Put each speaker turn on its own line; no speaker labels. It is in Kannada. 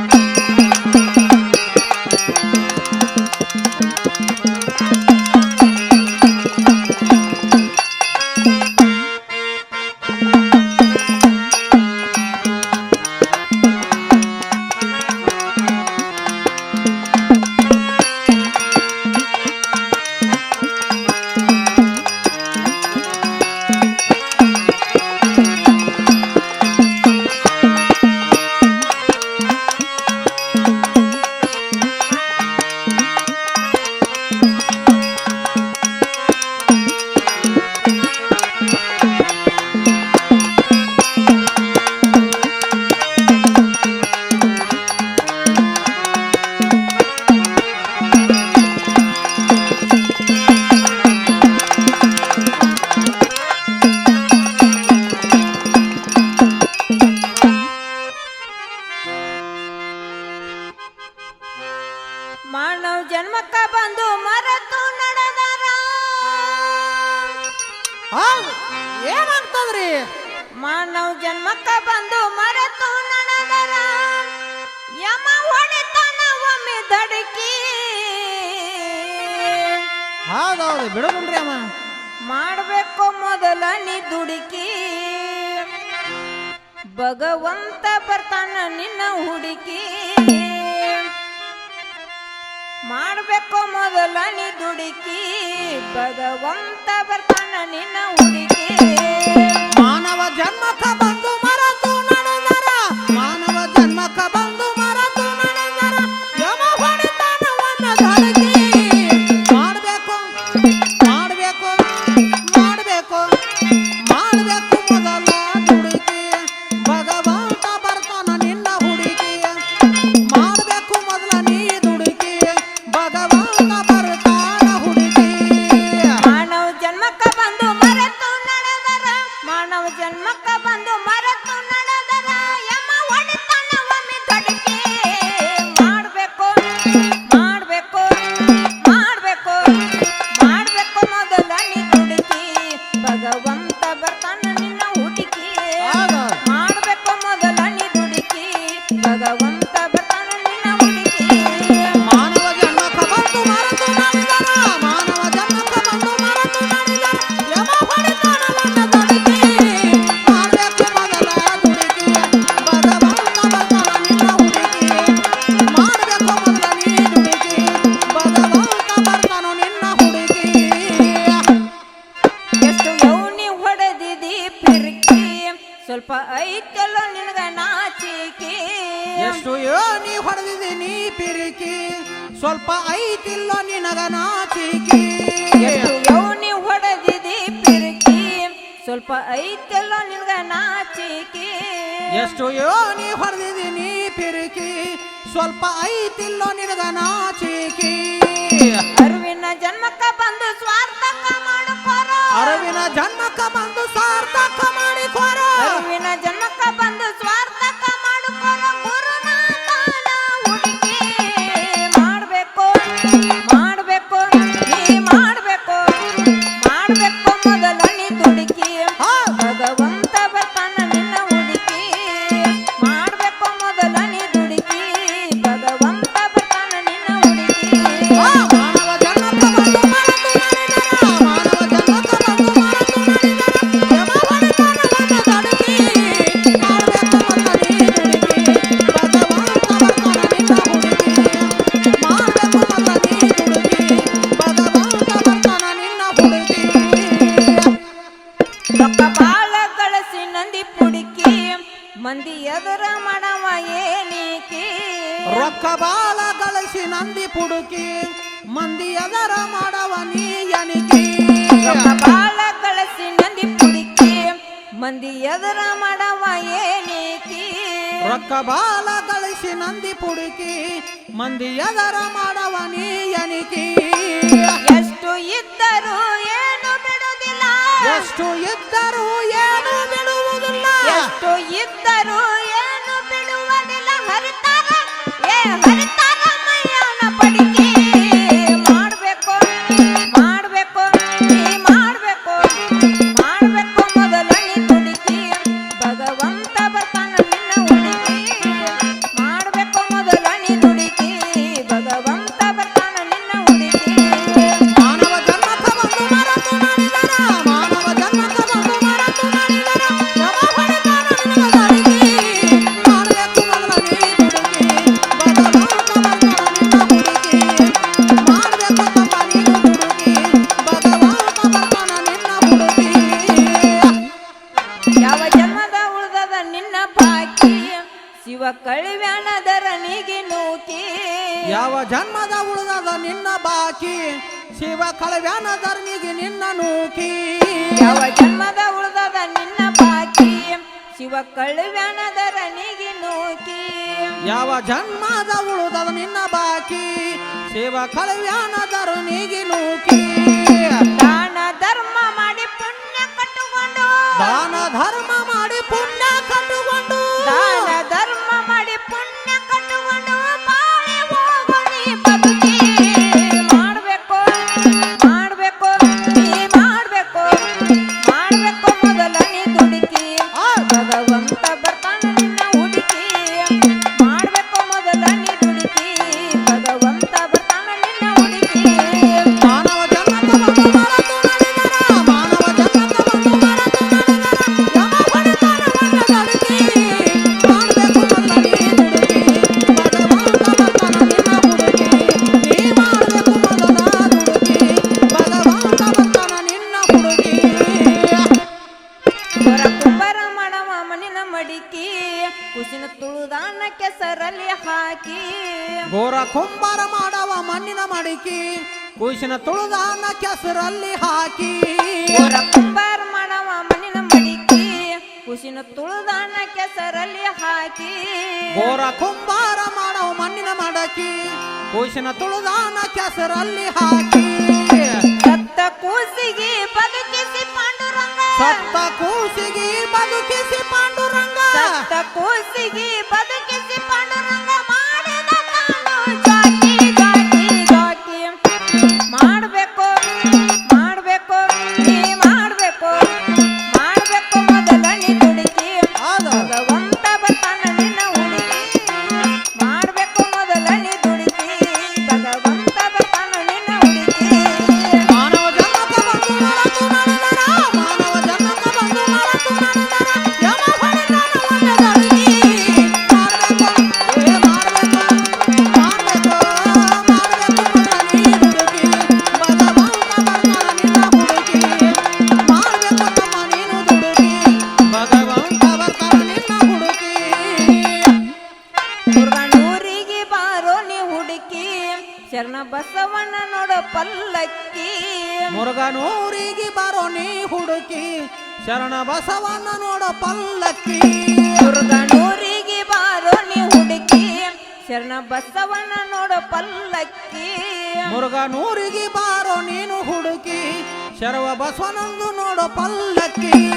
Thank
you. ಜನ್ಮಕ್ಕ ಬಂದು ಮರೆತು ನಡೆದರ ಯಮ ಹೊಡೆತನ ಒಮ್ಮೆ ದಡಕಿ.
ಹೌದೌದು ಬಿಡೋಣ್ರಿ ಅಮ್ಮ.
ಮಾಡಬೇಕು ಮೊದಲ ನೀ ದುಡುಕಿ. ಭಗವಂತ ಬರ್ತಾನ ನಿನ್ನ ಹುಡುಕಿ. ಮಾಡಬೇಕು ಮೊದಲ ನೀ ದುಡುಕಿ. ಭಗವಂತ ಬರ್ತಾನ ನಿನ್ನ ಎಷ್ಟು ಯೋನಿ ನೀ ಪಿರಿಕಿ? ಸ್ವಲ್ಪ ಐತಿಲ್ಲೋ ನಿನಗ ನಾಚಿಕಿ.
ಎಷ್ಟು ಯೋನಿ
ಹೊಡೆದಿದೆ ಪಿರಿಕಿ? ಸ್ವಲ್ಪ ಐತಿಲ್ಲೋ ನಿನಗ ನಾಚಿಕೆ.
ಎಷ್ಟು ಯೋನಿ ನೀ ಪಿರಿಕಿ? ಸ್ವಲ್ಪ ಐತಿಲ್ಲೋ ನಿನಗ ನಾಚಿಕಿ
ಮಂದಿ ಎದುರ ಮಣವ ಏನಿಕಿ?
ರೊಕ್ಕ ಬಾಲ ಕಳಿಸಿ ನಂದಿ ಪುಡುಕಿ ಮಂದಿ ಎದರ ಮಾಡವ ನೀ ಎನಿಕಿ
ಬಾಳ ಗಳಿಸಿ ನಂದಿ ಪುಡುಕಿ ಮಂದಿ ಎದುರ ಮಾಡವ ಏನಿಕಿ?
ರೊಕ್ಕ ಬಾಲ ಕಳಿಸಿ ನಂದಿ ಪುಡುಕಿ ಮಂದಿ ಎದರ ಮಾಡವ ನೀ ಎನಿಕಿ
ಎಷ್ಟು ಇದ್ದರೂ ಏನು ಬಿಡುವುದಿಲ್ಲ.
ಎಷ್ಟು ಇದ್ದರೂ ಏನು
ಎಷ್ಟು ಇದ್ದರೂ ಏನು ಬಿಡುವುದಿಲ್ಲ ಹರಿತಾರ. ಏ ಕಳಿವ್ಯಾಣದರನಿಗೆ ನೂಕಿ
ಯಾವ ಜನ್ಮದ ಉಳಿದದ ನಿನ್ನ ಬಾಕಿ? ಶಿವ ಕಳವ್ಯಾನ ನಿಗಿ ನಿನ್ನ ನೂಕಿ.
ಯಾವ ಜನ್ಮದ ಉಳ್ದದ ನಿನ್ನ ಬಾಕಿ? ಶಿವ ಕಳಿವ್ಯಾಣದರನಿಗೆ ನೂಕಿ.
ಯಾವ ಜನ್ಮದ ಉಳಿದದ ನಿನ್ನ ಬಾಕಿ? ಶಿವ ಕಳವ್ಯಾನ ಧರ್ಮಿಗೆ ನೂಕಿ.
ದಾನ ಧರ್ಮ ಮಾಡಿ ಪುಣ್ಯ ಕಟ್ಟುಕೊಂಡು.
ದಾನ ಧರ್ಮ ಮಾಡಿ ಪುಣ್ಯ ಕಟ್ಟುಕೊಂಡು.
ಹಾಕಿ
ಬೋರ ಕುಂಬಾರ ಮಾಡವ ಮಣ್ಣಿನ ಮಡಿಕಿ. ಕೂಸಿನ ತುಳುದಾನ ಕೆಸರಲ್ಲಿ ಹಾಕಿ.
ಹೊರ ಕುಂಬಾರ ಮಾಡವ ಮಣ್ಣಿನ ಮಡಿಕಿ. ಕೂಸಿನ ತುಳುದಾನ ಕೆಸರಲ್ಲಿ ಹಾಕಿ.
ಬೋರ ಕುಂಬಾರ ಮಾಡವ ಮಣ್ಣಿನ ಮಡಕಿ. ಕೂಸಿನ ತುಳುದಾನ ಕೆಸರಲ್ಲಿ ಹಾಕಿ.
ಸತ್ತ ಕೂಸಿಗೆ ಬದುಕಿಸಿ ಪಾಂಡುರಂಗ.
ಸತ್ತ ಕೂಸಿಗೆ ಬದುಕಿಸಿ ಪಾಂಡುರಂಗ.
ಸತ್ತ ಕೂಸಿಗೆ ಬದುಕಿಸಿ ಮುರುಗನೂರಿಗೆ ಬರೋ ನೀ ಹುಡುಕಿ ಶರಣ ಬಸವನ ನೋಡ ಪಲ್ಲಕ್ಕಿ.
ಮುರುಗನೂರಿಗೆ ಬಾರೋ ನೀ ಹುಡುಕಿ ಶರಣ ಬಸವನ ನೋಡ ಪಲ್ಲಕ್ಕಿ.
ಮುರುಗನೂರಿಗೆ ಬಾರೋ
ನೀನು ಹುಡುಕಿ ಶರವ ಬಸವನಂದು ನೋಡ ಪಲ್ಲಕ್ಕಿ.